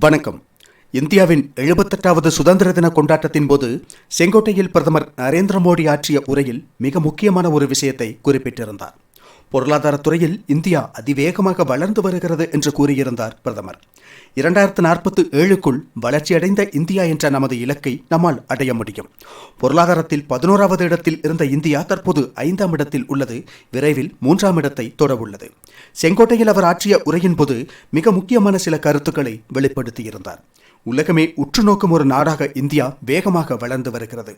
வணக்கம். இந்தியாவின் எழுபத்தெட்டாவது சுதந்திர தின கொண்டாட்டத்தின் போது செங்கோட்டையில் பிரதமர் நரேந்திர மோடி ஆற்றிய உரையில் மிக முக்கியமான ஒரு விஷயத்தை குறிப்பிட்டிருந்தார். பொருளாதாரத்துறையில் இந்தியா அதிவேகமாக வளர்ந்து வருகிறது என்று கூறியிருந்தார் பிரதமர். இரண்டாயிரத்து நாற்பத்து ஏழுக்குள் வளர்ச்சியடைந்த இந்தியா என்ற நமது இலக்கை நம்மால் அடைய முடியும். பொருளாதாரத்தில் பதினோராவது இடத்தில் இருந்த இந்தியா தற்போது ஐந்தாம் இடத்தில் உள்ளது. விரைவில் மூன்றாம் இடத்தை தொடவுள்ளது செங்கோட்டையில் அவர் ஆற்றிய உரையின் போது மிக முக்கியமான சில கருத்துக்களை வெளிப்படுத்தியிருந்தார். உலகமே உற்று நோக்கும் ஒரு நாடாக இந்தியா வேகமாக வளர்ந்து வருகிறது.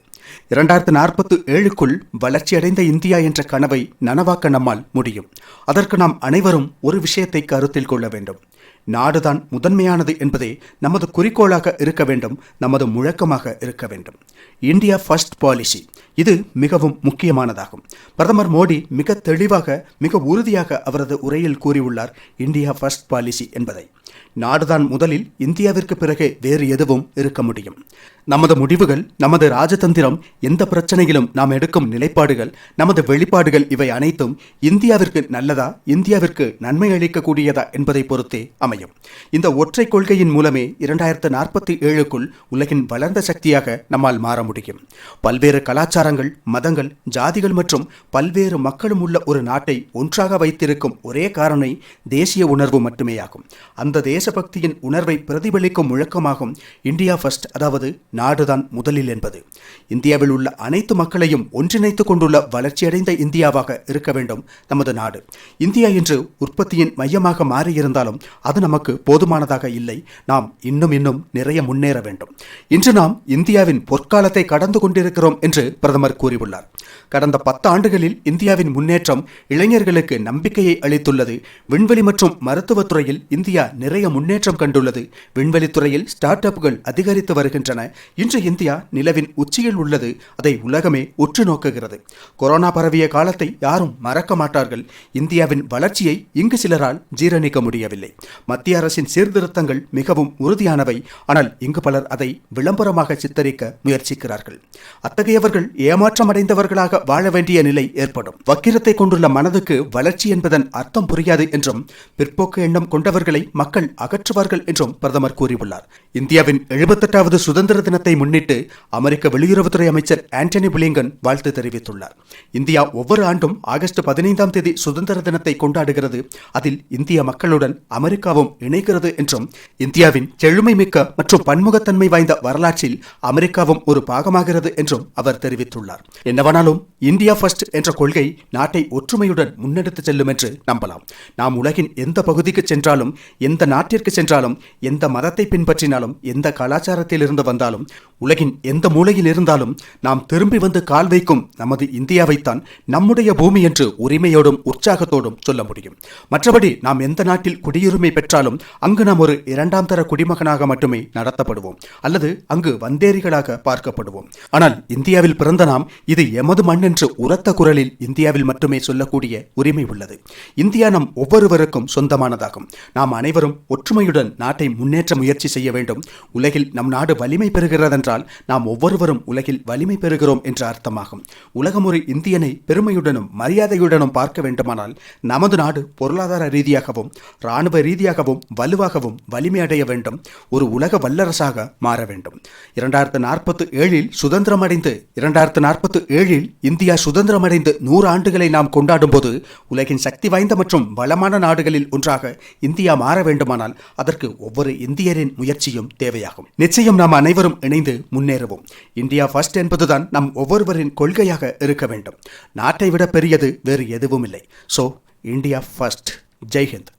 இரண்டாயிரத்து நாற்பத்து ஏழுக்குள் வளர்ச்சியடைந்த இந்தியா என்ற கனவை நனவாக்க நம்மால் முடியும். அதற்கு நாம் அனைவரும் ஒரு விஷயத்தை கருத்தில் கொள்ள வேண்டும். நாடுதான் முதன்மையானது என்பதே நமது குறிக்கோளாக இருக்க வேண்டும் நமது முழக்கமாக இருக்க வேண்டும். India first policy. இது மிகவும் முக்கியமானதாகும். பிரதமர் மோடி மிக தெளிவாக மிக உறுதியாக அவரது உரையில் கூறியுள்ளார் இந்தியா ஃபர்ஸ்ட் பாலிசி என்பதை. நாடுதான் முதலில் இந்தியாவிற்கு பிறகு வேறு எதுவும் இருக்க முடியும். நமது முடிவுகள் நமது ராஜதந்திரம் எந்த பிரச்சனையிலும் நாம் எடுக்கும் நிலைப்பாடுகள் நமது வெளிப்பாடுகள் இவை அனைத்தும் இந்தியாவிற்கு நல்லதா இந்தியாவிற்கு நன்மை அளிக்கக்கூடியதா என்பதை பொறுத்தே அமையும். இந்த ஒற்றை கொள்கையின் மூலமே இரண்டாயிரத்து நாற்பத்தி ஏழுக்குள் உலகின் வளர்ந்த சக்தியாக நம்மால் மாற முடியும். பல்வேறு கலாச்சாரங்கள் மதங்கள் ஜாதிகள் மற்றும் பல்வேறு மக்களும் உள்ள ஒரு நாட்டை ஒன்றாக வைத்திருக்கும் ஒரே காரணை தேசிய உணர்வு மட்டுமேயாகும். அந்த தேசபக்தியின் உணர்வை பிரதிபலிக்கும் முழக்கமாகும் இந்தியா ஃபர்ஸ்ட் அதாவது நாடுதான் முதலில் என்பது. இந்தியாவில் உள்ள அனைத்து மக்களையும் ஒன்றிணைத்துக் கொண்டுள்ள வளர்ச்சியடைந்த இந்தியாவாக இருக்க வேண்டும் நமது நாடு. இந்தியா இன்று உற்பத்தியின் மையமாக மாறியிருந்தாலும் அது நமக்கு போதுமானதாக இல்லை. நாம் இன்னும் இன்னும் நிறைய முன்னேற வேண்டும். இன்று நாம் இந்தியாவின் பொற்காலத்தை கடந்து கொண்டிருக்கிறோம் என்று பிரதமர் கூறியுள்ளார். கடந்த பத்து ஆண்டுகளில் இந்தியாவின் முன்னேற்றம் இளைஞர்களுக்கு நம்பிக்கையை அளித்துள்ளது. விண்வெளி மற்றும் மருத்துவத் துறையில் இந்தியா நிறைய முன்னேற்றம் கண்டுள்ளது. விண்வெளித்துறையில் ஸ்டார்ட் அப்புகள் அதிகரித்து வருகின்றன. இன்று இந்தியா நிலவின் உச்சியில் உள்ளது. அதை உலகமே உற்று நோக்குகிறது. கொரோனா பரவிய காலத்தை யாரும் மறக்க மாட்டார்கள். இந்தியாவின் வளர்ச்சியை இங்கு சிலரால் ஜீரணிக்க முடியவில்லை. மத்திய அரசின் சீர்திருத்தங்கள் மிகவும் உறுதியானவை. ஆனால் இங்கு பலர் அதை விளம்பரமாக சித்தரிக்க முயற்சிக்கிறார்கள். அத்தகையவர்கள் ஏமாற்றம் அடைந்தவர்களாக வாழ வேண்டிய நிலை ஏற்படும். வக்கிரத்தை கொண்டுள்ள மனதுக்கு வளர்ச்சி என்பதன் அர்த்தம் புரியாது என்றும் பிற்போக்கு எண்ணம் கொண்டவர்களை மக்கள் மக்கள் அகற்றுவார்கள் என்றும் பிரதமர் கூறியுள்ளார். இந்தியாவின் எழுபத்தெட்டாவது சுதந்திர தினத்தை முன்னிட்டு அமெரிக்க வெளியுறவுத்துறை அமைச்சர் ஆண்டனி பிளிங்கன் வாழ்த்து தெரிவித்துள்ளார். இந்தியா ஒவ்வொரு ஆண்டும் ஆகஸ்ட் பதினைந்தாம் தேதி சுதந்திர தினத்தை கொண்டாடுகிறது. அதில் இந்திய மக்களுடன் அமெரிக்காவும் இணைகிறது என்றும் இந்தியாவின் செழுமை மிக்க மற்றும் பன்முகத்தன்மை வாய்ந்த வரலாற்றில் அமெரிக்காவும் ஒரு பாகமாகிறது என்றும் அவர் தெரிவித்துள்ளார். என்னவானாலும் இந்தியா ஃபர்ஸ்ட் என்ற கொள்கை நாட்டை ஒற்றுமையுடன் முன்னெடுத்து செல்லும் என்று நம்பலாம். நாம் உலகின் எந்த பகுதிக்கு சென்றாலும் எந்த நாட்டிற்கு சென்றாலும் எந்த மதத்தை பின்பற்றினாலும் எந்த கலாச்சாரத்தில் இருந்து வந்தாலும் உலகின் எந்த மூலையில் இருந்தாலும் நாம் திரும்பி வந்து கால் வைக்கும் நமது இந்தியாவைத்தான் நம்முடைய பூமி என்று உரிமையோடும் உற்சாகத்தோடும் சொல்ல முடியும். மற்றபடி நாம் எந்த நாட்டில் குடியுரிமை பெற்றாலும் அங்கு நாம் ஒரு இரண்டாம் தர குடிமகனாக மட்டுமே நடத்தப்படுவோம். அல்லது அங்கு வந்தேரிகளாக பார்க்கப்படுவோம். ஆனால் இந்தியாவில் பிறந்த நாம் இது எமது மண் என்று உரத்த குரலில் இந்தியாவில் மட்டுமே சொல்லக்கூடிய உரிமை உள்ளது. இந்தியா நம் ஒவ்வொருவருக்கும் சொந்தமானதாகும். நாம் அனைவரும் ஒற்றுமையுடன் நாட்டை முன்னேற்ற முயற்சி செய்ய வேண்டும். உலகில் நம் நாடு வலிமை பெறுகிறதென்றால் நாம் ஒவ்வொருவரும் உலகில் வலிமை பெறுகிறோம் என்ற அர்த்தமாகும். உலகம் ஒரு இந்தியனை பெருமையுடனும் மரியாதையுடனும் பார்க்க வேண்டுமானால் நமது நாடு பொருளாதார ரீதியாகவும் இராணுவ ரீதியாகவும் வலுவாகவும் வலிமை அடைய வேண்டும். ஒரு உலக வல்லரசாக மாற வேண்டும். இரண்டாயிரத்து நாற்பத்து ஏழில் சுதந்திரம் அடைந்து இரண்டாயிரத்து நாற்பத்து ஏழில் இந்தியா சுதந்திரம் அடைந்து நூறு ஆண்டுகளை நாம் கொண்டாடும் போது உலகின் சக்தி வாய்ந்த மற்றும் வளமான நாடுகளில் ஒன்றாக இந்தியா மாற வேண்டும் வேண்டுமானால் அதற்கு ஒவ்வொரு இந்தியரின் முயற்சியும் தேவையாகும். நிச்சயம் நாம் அனைவரும் இணைந்து முன்னேறுவோம். இந்தியா ஃபர்ஸ்ட் என்பதுதான் நம் ஒவ்வொருவரின் கொள்கையாக இருக்க வேண்டும். நாட்டை விட பெரியது வேறு எதுவும் இல்லை ஸோ இந்தியா ஃபர்ஸ்ட் ஜெய்ஹிந்த்